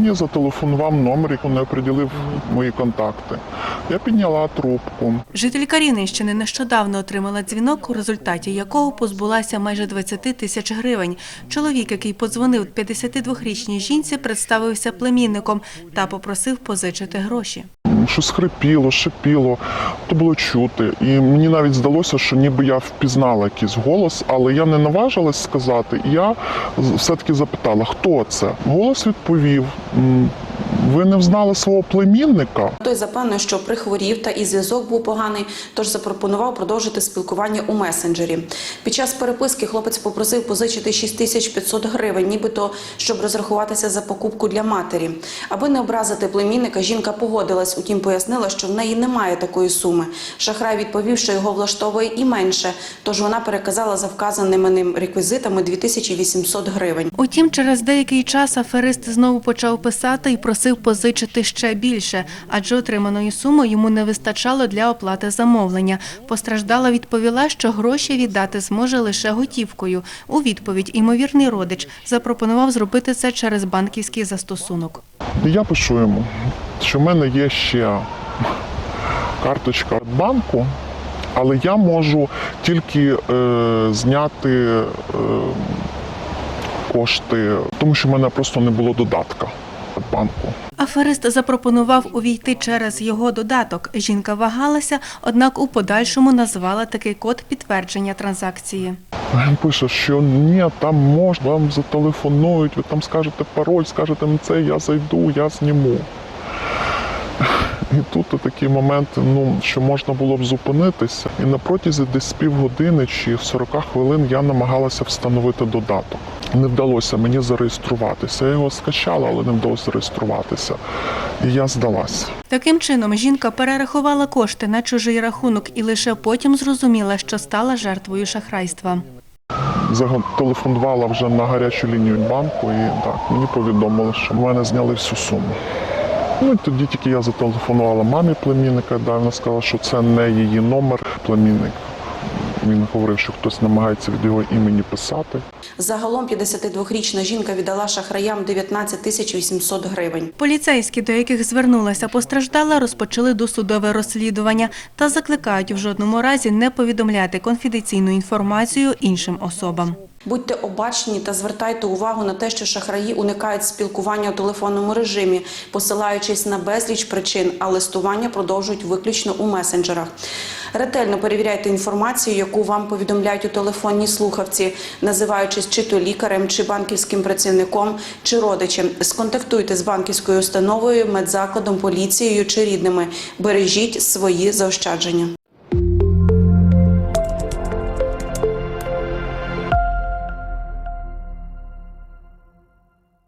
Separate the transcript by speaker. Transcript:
Speaker 1: мені зателефонував номер, який не оприділив мої контакти. Я підняла трубку.
Speaker 2: Жителька Рівненщини нещодавно отримала дзвінок, у результаті якого позбулася майже 20 тисяч гривень. Чоловік, який подзвонив 52-річній жінці, представився племінником та попросив позичити гроші.
Speaker 1: Щось хрипіло, шипіло, то було чути. І мені навіть здалося, що ніби я впізнала якийсь голос, але я не наважилась сказати. І я все-таки запитала, хто це. Голос відповів: «М, ви не взнали свого племінника?
Speaker 3: Той запевнив, що прихворів та і зв'язок був поганий, тож запропонував продовжити спілкування у месенджері. Під час переписки хлопець попросив позичити 6500 гривень, нібито щоб розрахуватися за покупку для матері. Аби не образити племінника, жінка погодилась, утім пояснила, що в неї немає такої суми. Шахрай відповів, що його влаштовує і менше, тож вона переказала за вказаними ним реквізитами 2800 гривень.
Speaker 2: Утім, через деякий час аферист знову почав писати і просив позичити ще більше, адже отриманої суми йому не вистачало для оплати замовлення. Постраждала відповіла, що гроші віддати зможе лише готівкою. У відповідь імовірний родич запропонував зробити це через банківський застосунок.
Speaker 1: Я пишу йому, що в мене є ще карточка банку, але я можу тільки е, зняти е, кошти, тому що в мене просто не було додатка від банку.
Speaker 2: Аферист запропонував увійти через його додаток. Жінка вагалася, однак у подальшому назвала такий код підтвердження транзакції.
Speaker 1: Він пише, що ні, там можна, вам зателефонують, ви там скажете пароль, скажете це, я зайду, я зніму. І тут такий момент, ну, що можна було б зупинитися. І на протязі десь півгодини чи 40 хвилин я намагалася встановити додаток. Не вдалося мені зареєструватися. Я його скачала, але не вдалося зареєструватися. І я здалася.
Speaker 2: Таким чином, жінка перерахувала кошти на чужий рахунок і лише потім зрозуміла, що стала жертвою шахрайства.
Speaker 1: Зателефонувала вже на гарячу лінію банку і так мені повідомили, що в мене зняли всю суму. Ну і тоді тільки я зателефонувала мамі племінника, да, вона сказала, що це не її номер племінник. Він говорив, що хтось намагається від його імені писати.
Speaker 3: Загалом 52-річна жінка віддала шахраям 19 тисяч 800 гривень.
Speaker 2: Поліцейські, до яких звернулася постраждала, розпочали досудове розслідування та закликають в жодному разі не повідомляти конфіденційну інформацію іншим особам.
Speaker 3: Будьте обачні та звертайте увагу на те, що шахраї уникають спілкування у телефонному режимі, посилаючись на безліч причин, а листування продовжують виключно у месенджерах. Ретельно перевіряйте інформацію, яку вам повідомляють у телефонній слухавці, називаючись чи то лікарем, чи банківським працівником, чи родичем. Сконтактуйте з банківською установою, медзакладом, поліцією чи рідними. Бережіть свої заощадження.